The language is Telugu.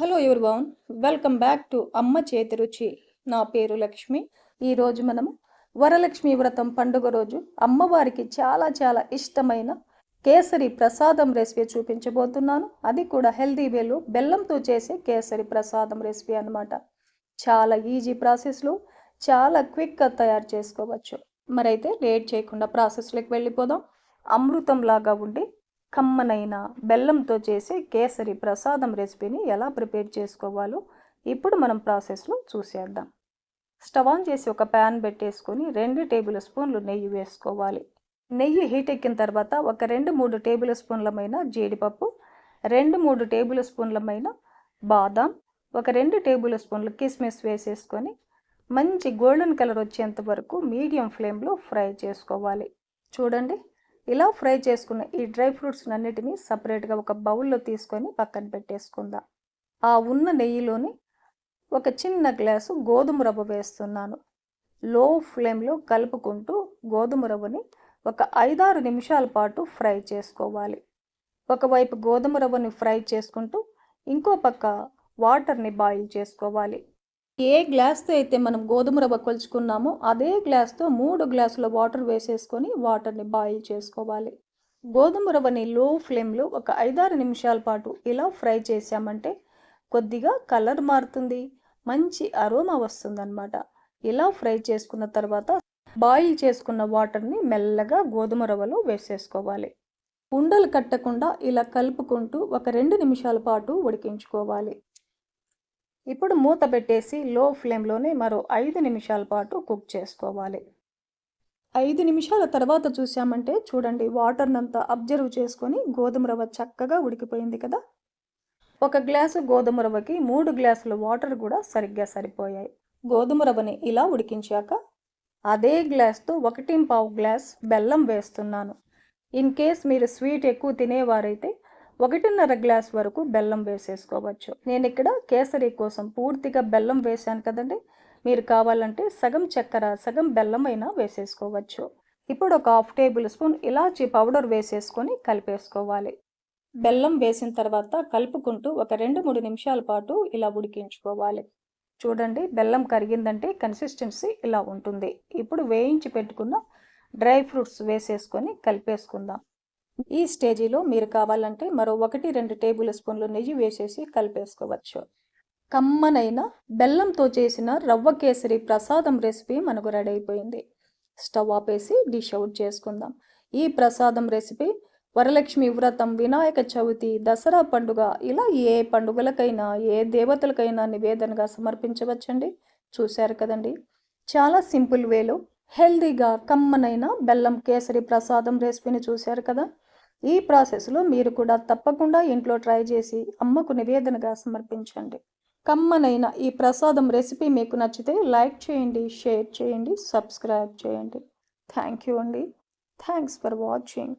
Hello everyone welcome back to అమ్మ చేతి రుచి నా పేరు లక్ష్మి. ఈరోజు మనము వరలక్ష్మి వ్రతం పండుగ రోజు అమ్మవారికి చాలా చాలా ఇష్టమైన కేసరి ప్రసాదం రెసిపీ చూపించబోతున్నాను. అది కూడా హెల్దీ వేలో బెల్లంతో చేసే కేసరి ప్రసాదం రెసిపీ అనమాట చాలా ఈజీ ప్రాసెస్లో చాలా క్విక్గా తయారు చేసుకోవచ్చు. మరైతే లేట్ చేయకుండా ప్రాసెస్లోకి వెళ్ళిపోదాం. అమృతంలాగా ఉండి కమ్మనైన బెల్లంతో చేసే కేసరి ప్రసాదం రెసిపీని ఎలా ప్రిపేర్ చేసుకోవాలో ఇప్పుడు మనం ప్రాసెస్లో చూసేద్దాం. స్టవ్ ఆన్ చేసి ఒక ప్యాన్ పెట్టేసుకొని రెండు టేబుల్ స్పూన్లు నెయ్యి వేసుకోవాలి. నెయ్యి హీట్ ఎక్కిన తర్వాత ఒక రెండు మూడు టేబుల్ స్పూన్లమైన జీడిపప్పు రెండు మూడు టేబుల్ స్పూన్లమైన బాదాం ఒక రెండు టేబుల్ స్పూన్లు కిస్మిస్ వేసేసుకొని మంచి గోల్డెన్ కలర్ వచ్చేంత వరకు మీడియం ఫ్లేమ్లో ఫ్రై చేసుకోవాలి. చూడండి. ఇలా ఫ్రై చేసుకున్న ఈ డ్రై ఫ్రూట్స్ అన్నిటినీ సపరేట్గా ఒక బౌల్లో తీసుకొని పక్కన పెట్టేసుకుందాం. ఆ ఉన్న నెయ్యిలోని ఒక చిన్న గ్లాసు గోధుమ రవ్వ వేస్తున్నాను. లో ఫ్లేమ్లో కలుపుకుంటూ గోధుమ రవ్వని ఒక ఐదారు నిమిషాల పాటు ఫ్రై చేసుకోవాలి. ఒకవైపు గోధుమ రవ్వని ఫ్రై చేసుకుంటూ ఇంకో పక్క వాటర్ని బాయిల్ చేసుకోవాలి. ఏ గ్లాస్తో అయితే మనం గోధుమ రవ్వ కొలుచుకున్నామో అదే గ్లాస్తో మూడు గ్లాసుల వాటర్ వేసేసుకొని వాటర్ని బాయిల్ చేసుకోవాలి. గోధుమ రవ్వని లో ఫ్లేమ్లో ఒక ఐదారు నిమిషాల పాటు ఇలా ఫ్రై చేసామంటే కొద్దిగా కలర్ మారుతుంది మంచి అరోమా వస్తుందన్నమాట. ఇలా ఫ్రై చేసుకున్న తర్వాత బాయిల్ చేసుకున్న వాటర్ని మెల్లగా గోధుమ రవ్వలో వేసేసుకోవాలి. ఉండలు కట్టకుండా ఇలా కలుపుకుంటూ ఒక రెండు నిమిషాల పాటు ఉడికించుకోవాలి. ఇప్పుడు మూత పెట్టేసి లో ఫ్లేమ్లోనే మరో ఐదు నిమిషాల పాటు కుక్ చేసుకోవాలి. ఐదు నిమిషాల తర్వాత చూసామంటే చూడండి వాటర్నంతా అబ్జర్వ్ చేసుకొని గోధుమ రవ్వ చక్కగా ఉడికిపోయింది కదా. ఒక గ్లాసు గోధుమ రవ్వకి మూడు గ్లాసుల వాటర్ కూడా సరిగ్గా సరిపోయాయి. గోధుమ రవ్వని ఇలా ఉడికించాక అదే గ్లాస్తో ఒకటి పావు గ్లాస్ బెల్లం వేస్తున్నాను. ఇన్ కేస్ మీరు స్వీట్ ఎక్కువ తినేవారైతే ఒకటిన్నర గ్లాస్ వరకు బెల్లం వేసేసుకోవచ్చు. నేను ఇక్కడ కేసరి కోసం పూర్తిగా బెల్లం వేశాను కదండి. మీరు కావాలంటే సగం చక్కెర సగం బెల్లం అయినా వేసేసుకోవచ్చు. ఇప్పుడు ఒక హాఫ్ టేబుల్ స్పూన్ ఇలాచీ పౌడర్ వేసేసుకొని కలిపేసుకోవాలి. బెల్లం వేసిన తర్వాత కలుపుకుంటూ ఒక రెండు మూడు నిమిషాల పాటు ఇలా ఉడికించుకోవాలి. చూడండి బెల్లం కరిగిందంటే కన్సిస్టెన్సీ ఇలా ఉంటుంది. ఇప్పుడు వేయించి పెట్టుకున్న డ్రై ఫ్రూట్స్ వేసేసుకొని కలిపేసుకుందాం. ఈ స్టేజీలో మీరు కావాలంటే మరో ఒకటి రెండు టేబుల్ స్పూన్లు నెయ్యి వేసేసి కలిపేసుకోవచ్చు. కమ్మనైన బెల్లంతో చేసిన రవ్వ కేసరి ప్రసాదం రెసిపీ మనకు రెడీ అయిపోయింది. స్టవ్ ఆపేసి డిష్ అవుట్ చేసుకుందాం. ఈ ప్రసాదం రెసిపీ వరలక్ష్మి వ్రతం వినాయక చవితి దసరా పండుగ ఇలా ఏ పండుగలకైనా ఏ దేవతలకైనా నివేదనగా సమర్పించవచ్చండి? చూశారు కదండి? చాలా సింపుల్ వేలో హెల్దీగా కమ్మనైన బెల్లం కేసరి ప్రసాదం రెసిపీని చూశారు కదా? ఈ ప్రాసెస్లో మీరు కూడా తప్పకుండా ఇంట్లో ట్రై చేసి అమ్మకు నివేదనగా సమర్పించండి. కమ్మనైన ఈ ప్రసాదం రెసిపీ మీకు నచ్చితే లైక్ చేయండి షేర్ చేయండి సబ్స్క్రైబ్ చేయండి. థ్యాంక్ యూ అండి. Thanks for watching.